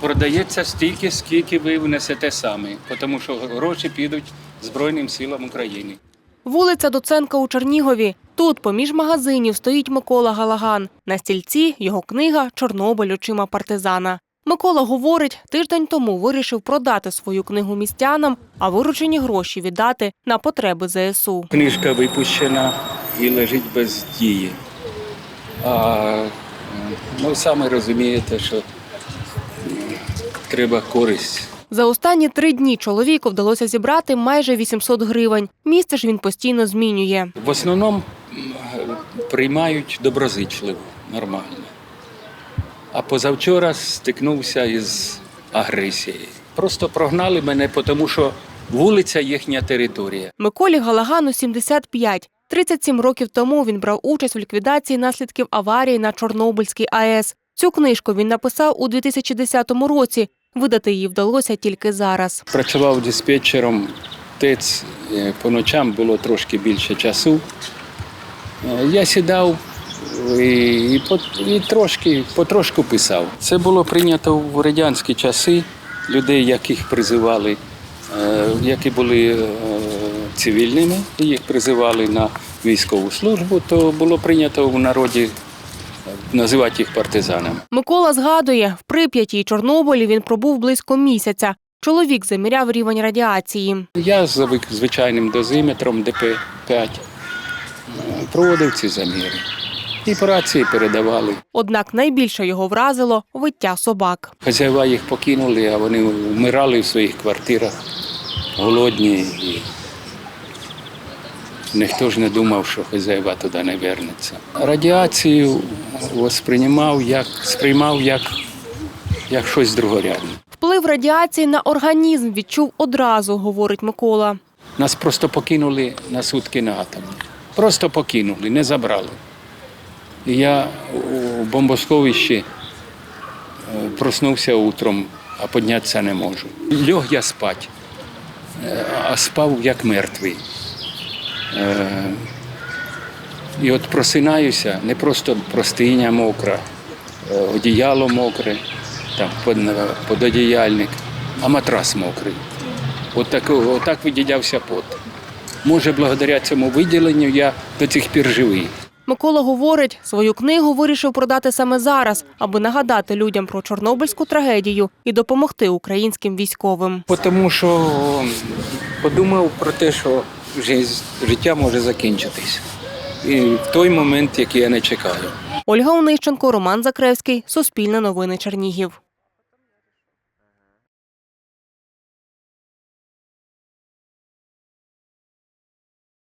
продається стільки, скільки ви внесете самі, тому що гроші підуть Збройним силам України. Вулиця Доценка у Чернігові. Тут, поміж магазинів, стоїть Микола Галаган. На стільці його книга Чорнобиль очима партизана. Микола говорить, тиждень тому вирішив продати свою книгу містянам, а виручені гроші віддати на потреби ЗСУ. Книжка випущена і лежить без дії. А ну, саме розумієте, що треба користь. За останні три дні чоловіку вдалося зібрати майже 800 гривень. Місце ж він постійно змінює. В основному приймають доброзичливо, нормально. А позавчора стикнувся із агресією. Просто прогнали мене, тому що вулиця їхня територія. Миколі Галагану 75. 37 років тому він брав участь у ліквідації наслідків аварії на Чорнобильській АЕС. Цю книжку він написав у 2010 році. Видати її вдалося тільки зараз. Працював диспетчером ТЕЦ, е, по ночам було трошки більше часу. Е, Я сідав і, і, і трошки, потрошку писав. Це було прийнято в радянські часи. Людей, яких призивали, е, які були цивільними, їх призивали на військову службу, то було прийнято в народі називати їх партизанами. Микола згадує, в Прип'яті і Чорнобилі він пробув близько місяця. Чоловік заміряв рівень радіації. Я з звик- звичайним дозиметром ДП-5 е, проводив ці заміри. І по рації передавали. Однак найбільше його вразило виття собак. Хазяїва їх покинули, а вони вмирали в своїх квартирах, голодні. І ніхто ж не думав, що хазяїва туди не вернеться. Радіацію сприймав як, сприймав як, як щось другорядне. Вплив радіації на організм відчув одразу, говорить Микола. Нас просто покинули на сутки на атомі. Просто покинули, не забрали. І я у бомбосховищі е, проснувся утром, а піднятися не можу. Льох я спать, е, а спав як мертвий. Е, І от просинаюся, не просто простиня мокра, е, одіяло мокре, там пододіяльник, а матрас мокрий. От так, отак виділявся пот. Може, благодаря цьому виділенню я до цих пір живий. Микола говорить, свою книгу вирішив продати саме зараз, аби нагадати людям про чорнобильську трагедію і допомогти українським військовим. Тому що подумав про те, що життя може закінчитись. І в той момент, який я не чекаю. Ольга Онищенко, Роман Закревський, Суспільне новини Чернігів.